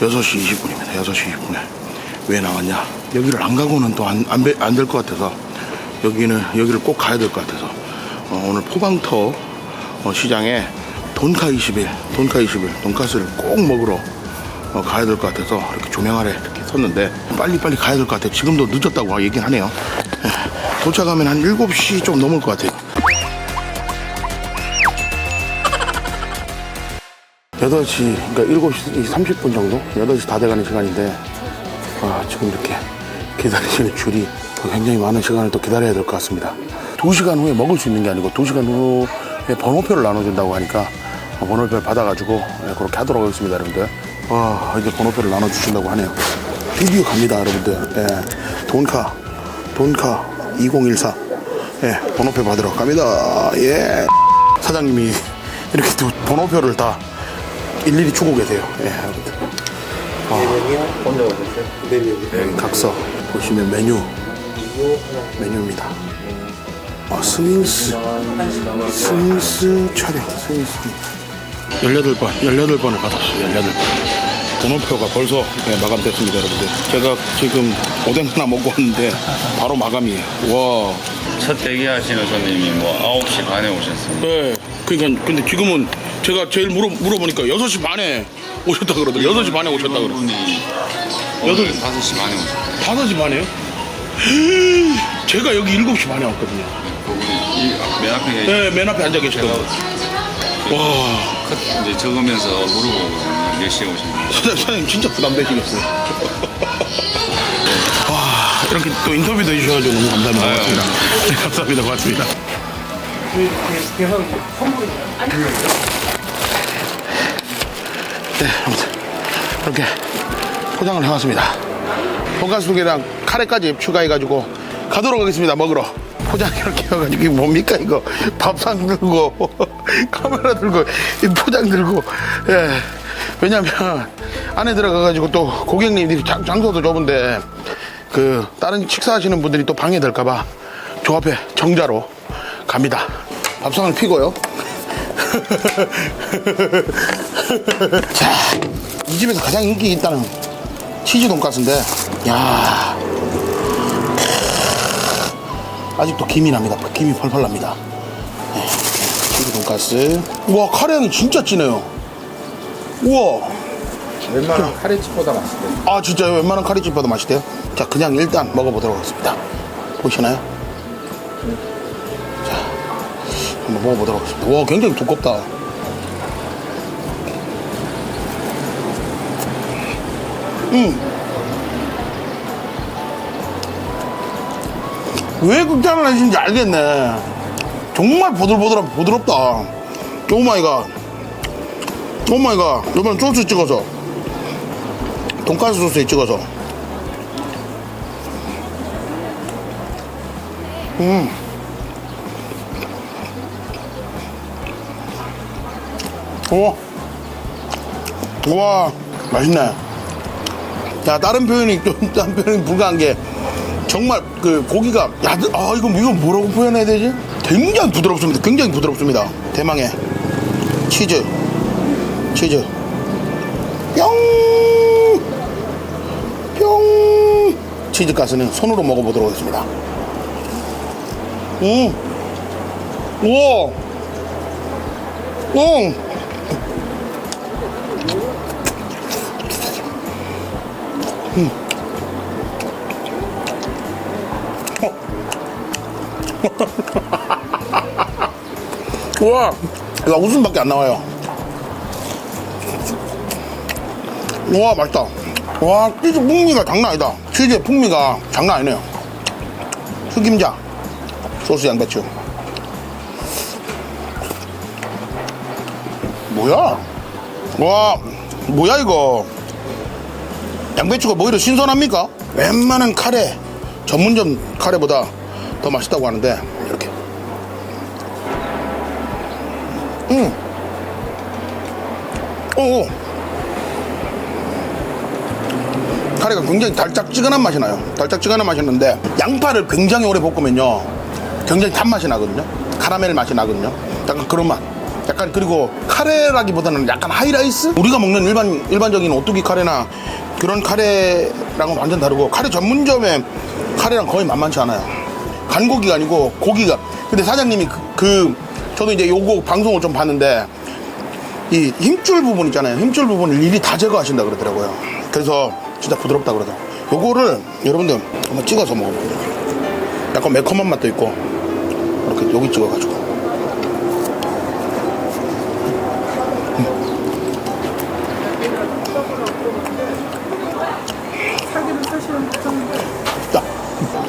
6시 20분입니다. 6시 20분에. 왜 나왔냐? 여기를 안 가고는 또 안, 안, 안 될 것 같아서 여기는, 여기를 꼭 가야 될 것 같아서 어, 오늘 포방터 어, 시장에 돈카 21, 돈카 21, 돈카스를 꼭 먹으러 어, 가야 될 것 같아서 이렇게 조명 아래 이렇게 섰는데 빨리빨리 가야 될 것 같아요. 지금도 늦었다고 얘기는 하네요. 예, 도착하면 한 7시 좀 넘을 것 같아요. 8시, 그러니까 7시 30분 정도? 8시 다 돼가는 시간인데, 아, 지금 이렇게 기다리시는 줄이 굉장히 많은 시간을 또 기다려야 될 것 같습니다. 2시간 후에 먹을 수 있는 게 아니고, 2시간 후에 번호표를 나눠준다고 하니까, 어, 번호표를 받아가지고, 예, 그렇게 하도록 하겠습니다, 여러분들. 와, 이제 번호표를 나눠주신다고 하네요. 드디어 갑니다, 여러분들. 예, 돈카, 돈카 2014. 예, 번호표 받으러 갑니다. 예. 사장님이 이렇게 또 번호표를 다 일일이 주고 계세요. 예, 여러분들. 여기 각서 보시면 메뉴. 메뉴입니다. 아, 스윙스. 스윙스 촬영. 스윙스. 18번 18번을 받았어요 18번. 번호표가 벌써 네, 마감됐습니다 여러분들. 제가 지금 오뎅 하나 먹고 왔는데 바로 마감이에요. 와. 첫 대기하시는 손님이 뭐 9시 반에 오셨습니다. 네, 그러니까 근데 지금은 제가 제일 물어 물어보니까 6시 반에 오셨다 그러더라고요 6시 반에 오셨다 그러더라고요 분이 여덟- 오늘 5시 반에 오셨어요. 5시 반에요? 제가 여기 7시 반에 왔거든요 그분이 이- 맨 앞에 계신 네, 맨 앞에 앉아 계시더라고요 와 컷 이제 적으면서 물어보거든요. 몇 시에 오셨는지. 사장님, 사장님 진짜 부담되시겠어요. 와, 이렇게 또 인터뷰도 해주셔가지고 너무 감사합니다. 고맙습니다. 네, 감사합니다. 고맙습니다. 네, 아무튼 이렇게 포장을 해왔습니다. 돈가스 두 개랑 카레까지 추가해가지고 가도록 하겠습니다. 먹으러. 포장 이렇게 해가지고 이게 뭡니까 이거 밥상 들고 카메라 들고 이 포장 들고 예 왜냐면 안에 들어가가지고 또 고객님들이 장, 장소도 좁은데 그 다른 식사하시는 분들이 또 방해될까봐 저 앞에 정자로 갑니다. 밥상을 피고요. 자, 이 집에서 가장 인기 있다는 치즈 돈가스인데, 야 아직도 김이 납니다. 김이 펄펄 납니다. 네, 치즈 돈가스. 우와, 카레 향이 진짜 진해요. 우와. 웬만한 카레집보다 맛있대. 아, 진짜요? 웬만한 카레집보다 맛있대요? 자, 그냥 일단 먹어보도록 하겠습니다. 보시나요? 자, 한번 먹어보도록 하겠습니다. 와, 굉장히 두껍다. 왜 극장을 하시는지 알겠네. 정말 보들보들하고 부드럽다. 오 마이 갓. 오 마이 갓. 이번 소스 찍어서. 돈가스 소스에 찍어서. 음. 우와. 우와. 맛있네. 야, 다른 표현이 좀, 다른 표현이 불가한 게, 정말 그 고기가, 야들, 아, 이거, 이거 뭐라고 표현해야 되지? 굉장히 부드럽습니다. 굉장히 부드럽습니다. 대망의 치즈. 치즈. 뿅! 뿅! 치즈 가스는 손으로 먹어보도록 하겠습니다. 음! 우와! 음! 우와! 이거 웃음밖에 안 나와요. 우와, 맛있다. 와, 치즈 풍미가 장난 아니다. 치즈의 풍미가 장난 아니네요. 흑임자, 소스 양배추. 뭐야? 와, 뭐야, 이거? 양배추가 뭐 이렇게 신선합니까? 웬만한 카레, 전문점 카레보다 더 맛있다고 하는데, 이렇게. 음. 오. 카레가 굉장히 달짝지근한 맛이 나요. 달짝지근한 맛이 나는데 양파를 굉장히 오래 볶으면요. 굉장히 단맛이 나거든요. 카라멜 맛이 나거든요. 약간 그런 맛. 약간 그리고 카레라기보다는 약간 하이라이스? 우리가 먹는 일반 일반적인 오뚜기 카레나 그런 카레랑은 완전 다르고 카레 전문점의 카레랑 거의 만만치 않아요. 간고기가 아니고 고기가. 근데 사장님이 그, 그 저도 이제 요거 방송을 좀 봤는데 이 힘줄 부분 있잖아요. 힘줄 부분을 일일이 다 제거하신다 그러더라고요. 그래서 진짜 부드럽다 그러더라고요. 요거를 여러분들 한번 찍어서 먹어보세요. 약간 매콤한 맛도 있고 이렇게 여기 찍어가지고 자,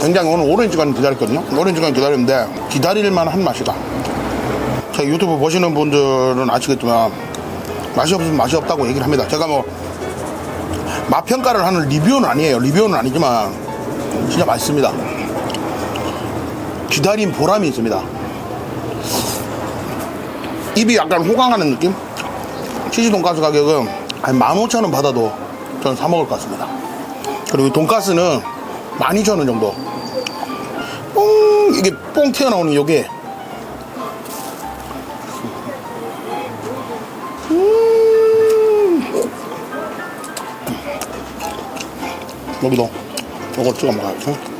굉장히 오늘 오랜 시간 기다렸거든요. 오랜 시간 기다렸는데 기다릴만 한 맛이다. 제 유튜브 보시는 분들은 아시겠지만 맛이 없으면 맛이 없다고 얘기를 합니다. 제가 뭐 맛 평가를 하는 리뷰는 아니에요. 리뷰는 아니지만 진짜 맛있습니다. 기다린 보람이 있습니다. 입이 약간 호강하는 느낌? 치즈 돈가스 가격은 한 15,000원 받아도 저는 사 먹을 것 같습니다. 그리고 이 돈가스는 12,000원 정도. 뽕! 이게 뽕 튀어나오는 요게. 음. 여기도 요거 찍어 먹어야지.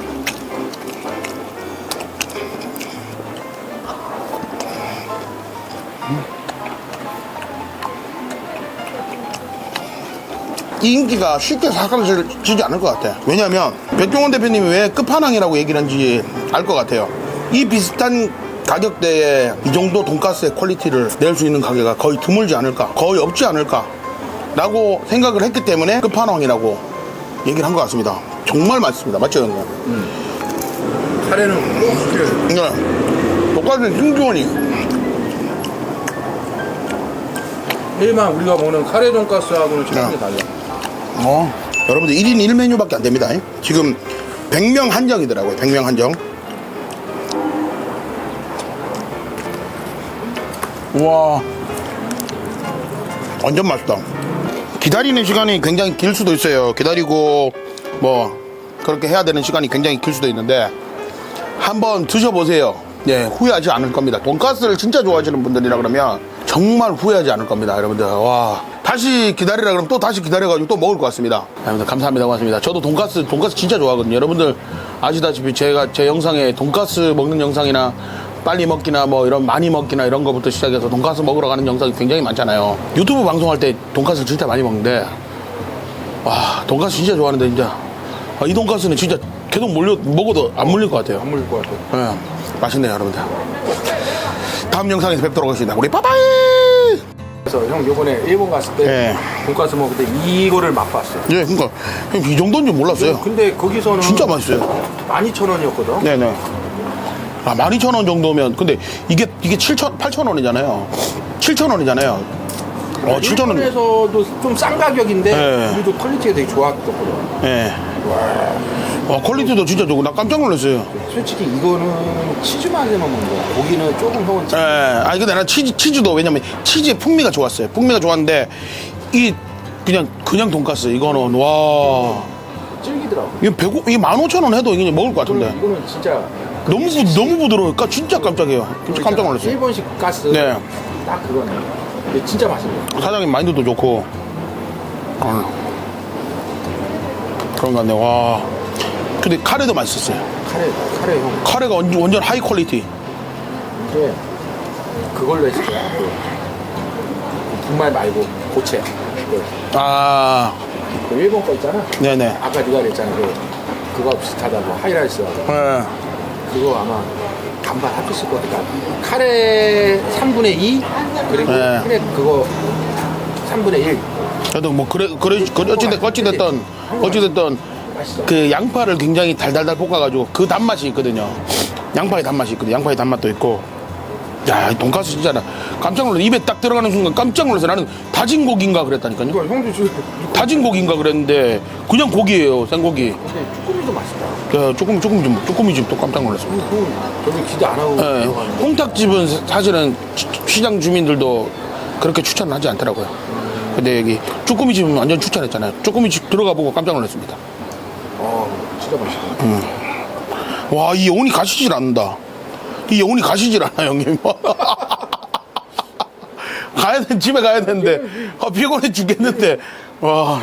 이 인기가 쉽게 사라지지 않을 것 같아. 왜냐면 백종원 대표님이 왜 끝판왕이라고 얘기를 한지 알 것 같아요. 이 비슷한 가격대에 이 정도 돈가스의 퀄리티를 낼 수 있는 가게가 거의 드물지 않을까, 거의 없지 않을까, 라고 생각을 했기 때문에 끝판왕이라고 얘기를 한 것 같습니다. 정말 맛있습니다. 맞죠, 형님? 카레는 꼭 시켜요. 네. 돈가스는 신기원이 일반 우리가 먹는 카레 돈가스하고는 차원이 네. 달라. 어. 여러분들 1인 1메뉴밖에 안 됩니다. 지금 100명 한정이더라고요. 100명 한정. 우와. 완전 맛있다. 기다리는 시간이 굉장히 길 수도 있어요. 기다리고 뭐 그렇게 해야 되는 시간이 굉장히 길 수도 있는데 한번 드셔보세요. 예, 후회하지 않을 겁니다. 돈가스를 진짜 좋아하시는 분들이라 그러면 정말 후회하지 않을 겁니다, 여러분들. 와. 다시 기다리라 그러면 또 다시 기다려가지고 또 먹을 것 같습니다. 여러분들 감사합니다. 고맙습니다. 저도 돈가스, 돈가스 진짜 좋아하거든요. 여러분들 아시다시피 제가 제 영상에 돈가스 먹는 영상이나 빨리 먹기나 뭐 이런 많이 먹기나 이런 거부터 시작해서 돈가스 먹으러 가는 영상이 굉장히 많잖아요. 유튜브 방송할 때 돈가스를 진짜 많이 먹는데 와, 돈가스 진짜 좋아하는데 진짜 아, 이 돈가스는 진짜 계속 몰려 먹어도 안 물릴 것 같아요. 안 물릴 것 같아. 예, 맛있네요, 여러분들. 다음 영상에서 뵙도록 하겠습니다. 우리 빠바이! 그래서 형 요번에 일본 갔을 때 예. 돈가스 먹을 때 이거를 맛봤어요. 예, 그러니까 형, 이 정도인 줄 몰랐어요. 근데 거기서는 진짜 맛있어요. 12,000원이었거든. 네네. 아, 12,000원 정도면, 근데 이게, 이게 7,000, 8,000원이잖아요. 7,000원이잖아요. 어, 7,000원. 일본에서도 좀 싼 가격인데 예. 우리도 퀄리티가 되게 좋았거든. 예. 와, 퀄리티도 진짜 좋고, 나 깜짝 놀랐어요. 솔직히 이거는 치즈만 해만 먹는 거야. 고기는 조금 형은 예. 아니, 근데 난 치즈, 치즈도 왜냐면 치즈의 풍미가 좋았어요. 풍미가 좋았는데, 이, 그냥, 그냥 돈가스, 이거는, 와. 질기더라고. 이거 1 0 이게 15,000원 해도 이게 먹을 것 같은데. 이거는, 이거는 진짜 너무, 부- 너무 부드러우니까 진짜 깜짝이에요. 진짜 깜짝 놀랐어요. 일본식 가스 네. 딱 그거네. 근데 진짜 맛있네. 사장님 마인드도 좋고. 어. 그런 것 같네, 와. 근데 카레도 맛있었어요. 카레 카레 형. 카레가 완전, 완전 하이 퀄리티. 이게 그걸로 했을 거야. 그 분말 말고 고체. 그, 아, 그 일본 거 있잖아. 네네. 아까 네가 그랬잖아. 그 그거 비슷하다고 하이라이스하고 예. 그거 아마 반반 합쳤을 거야. 그러니까 카레 3분의 2 그리고 네. 카레 그거 3분의 1. 저도 뭐, 그래, 그래, 그래 어찌 됐, 어찌 됐던, 어찌 됐던, 맛있어. 그 양파를 굉장히 달달달 볶아가지고 그 단맛이 있거든요. 양파의 단맛이 있거든요. 양파의 단맛도 있고. 야, 이 돈가스 진짜 나 깜짝 놀랐어. 입에 딱 들어가는 순간 깜짝 놀랐어. 나는 다진 고기인가 그랬다니까요. 이거 형도 주. 다진 고기인가 그랬는데 그냥 고기예요 생고기 근데 쭈꾸미도 맛있다. 야, 조금 조금 좀 조금이 좀또 깜짝 놀랐습니다 그 저기 기대 안 하고 예, 들어가는데. 홍탁집은 사- 사실은 시- 시장 주민들도 그렇게 추천하지 않더라고요 근데 여기 쭈꾸미 집은 완전 추천했잖아요 쭈꾸미 집 들어가 보고 깜짝 놀랐습니다 어, 진짜 맛있다. 와 이 영혼이 가시질 않는다 이 영혼이 가시질 않아 형님. 가야 돼 집에 가야 되는데. 아, 피곤해 죽겠는데. 와